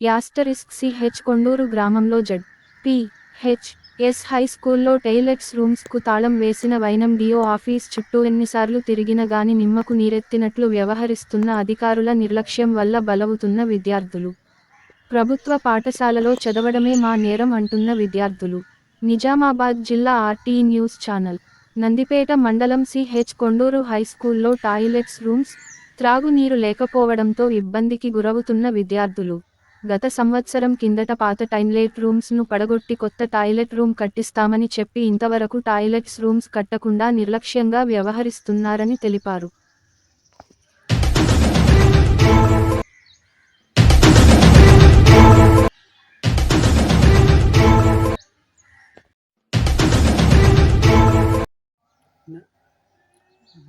Asterisk CH Konduru గ్రామంలో Z. P. H. S. High స్కూల్లో toilets రూమ్స్కు తాళం వేసిన వైనం డిఓ ఆఫీస్ చుట్టూ ఎన్నిసార్లు తిరిగిన గాని నిమ్మకు నీరెత్తినట్లు వ్యవహరిస్తున్న అధికారుల నిర్లక్ష్యం వల్ల బలవుతున్న విద్యార్థులు. ప్రభుత్వ పాఠశాలలో చదవడమే మా నేరం అంటున్న విద్యార్థులు. నిజామాబాద్ జిల్లా ఆర్టీ న్యూస్ ఛానల్. నందిపేట మండలం సిహెచ్ కొండూరు హై స్కూల్లో టాయిలెట్స్ రూమ్స్ త్రాగునీరు లేకపోవడంతో ఇబ్బందికి గురవుతున్న విద్యార్థులు. గత సంవత్సరం కిందట పాత టాయిలెట్ రూమ్స్ను పడగొట్టి కొత్త టాయిలెట్ రూమ్ కట్టిస్తామని చెప్పి ఇంతవరకు టాయిలెట్స్ రూమ్స్ కట్టకుండా నిర్లక్ష్యంగా వ్యవహరిస్తున్నారని తెలిపారు.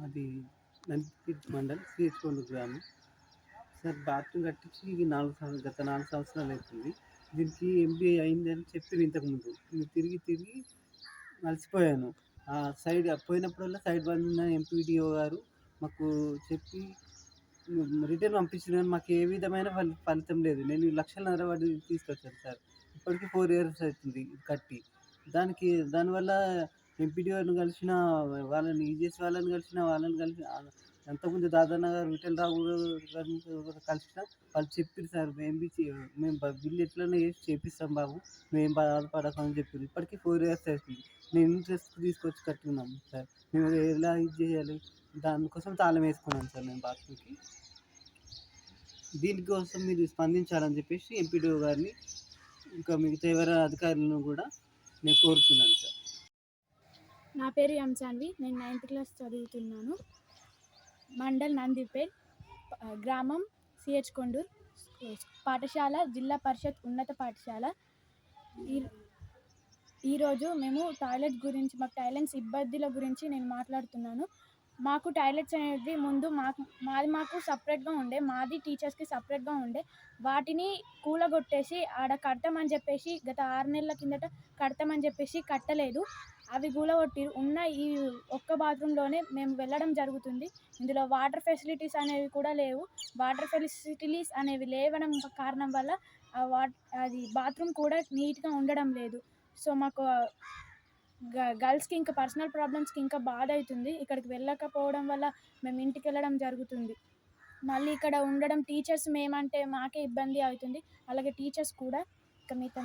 అది మండల్ గ్రామం. సార్ బాత్రూమ్ కట్టించి ఇది నాలుగు సంవత్సరాలు గత నాలుగు సంవత్సరాలు అవుతుంది. దీనికి ఎంబీఏ అయిందని చెప్పారు ఇంతకుముందు. నేను తిరిగి తిరిగి మర్చిపోయాను. ఆ సైడ్ పోయినప్పుడల్లా సైడ్ బంద్ ఉన్న ఎంపీడీఓ గారు మాకు చెప్పి రిటర్న్ పంపించిన కానీ మాకు ఏ విధమైన ఫలి ఫలితం లేదు. నేను లక్షన్నర వడ్డీ తీసుకొచ్చాను సార్. ఇప్పటికీ ఫోర్ ఇయర్స్ అవుతుంది కట్టి. దానికి దానివల్ల ఎంపీడీఓని కలిసిన వాళ్ళని ఈజీఎస్ వాళ్ళని కలిసిన వాళ్ళని కలిసిన అంతకుముందు దాదాన్న గారు విఠల్ రావు గారిని కలిసిన వాళ్ళు చెప్పారు సార్ మేము బి మేము బిల్లు ఎట్లనే చేసి చేపిస్తాం బాబు మేము బాధపడకని చెప్పారు ఇప్పటికీ ఫోర్ ఇయర్స్ అవుతుంది నేను ఇంట్రెస్ట్ తీసుకొచ్చి కట్టుకున్నాం సార్. మేము ఎలా ఇది చేయాలి? దానికోసం తాళం వేసుకున్నాం సార్ మేము బాత్రూమ్కి. దీనికోసం మీరు స్పందించాలని చెప్పేసి ఎంపీడీఓ గారిని ఇంకా మిగతా ఎవరి అధికారులను కూడా నేను కోరుతున్నాను సార్. నా పేరు ఎంసాన్వి నేను నైన్త్ క్లాస్ చదువుతున్నాను. మండల్ నందిపేట్ గ్రామం సిహెచ్ కొండూర్ పాఠశాల జిల్లా పరిషత్ ఉన్నత పాఠశాల. ఈ ఈరోజు మేము టాయిలెట్ గురించి మాకు టాయిలెట్స్ ఇబ్బందుల గురించి నేను మాట్లాడుతున్నాను. మాకు టాయిలెట్స్ అనేది ముందు మాకు మాది మాకు సపరేట్గా ఉండే మాది టీచర్స్కి సపరేట్గా ఉండే. వాటిని కూలగొట్టేసి ఆడ కడతామని చెప్పేసి గత ఆరు నెలల కిందట కడతామని చెప్పేసి కట్టలేదు. అవి కూలగొట్టి ఉన్న ఈ ఒక్క బాత్రూంలోనే మేము వెళ్ళడం జరుగుతుంది. ఇందులో వాటర్ ఫెసిలిటీస్ అనేవి కూడా లేవు. వాటర్ ఫెసిలిటీస్ అనేవి లేవడం కారణం వల్ల వాట్ అది బాత్రూమ్ కూడా నీట్గా ఉండడం లేదు. సో మాకు గర్ల్స్కి ఇంకా పర్సనల్ ప్రాబ్లమ్స్కి ఇంకా బాధ అవుతుంది ఇక్కడికి వెళ్ళకపోవడం వల్ల మేము ఇంటికి వెళ్ళడం జరుగుతుంది. మళ్ళీ ఇక్కడ ఉండడం టీచర్స్ మేమంటే మాకే ఇబ్బంది అవుతుంది. అలాగే టీచర్స్ కూడా ఇక మిగతా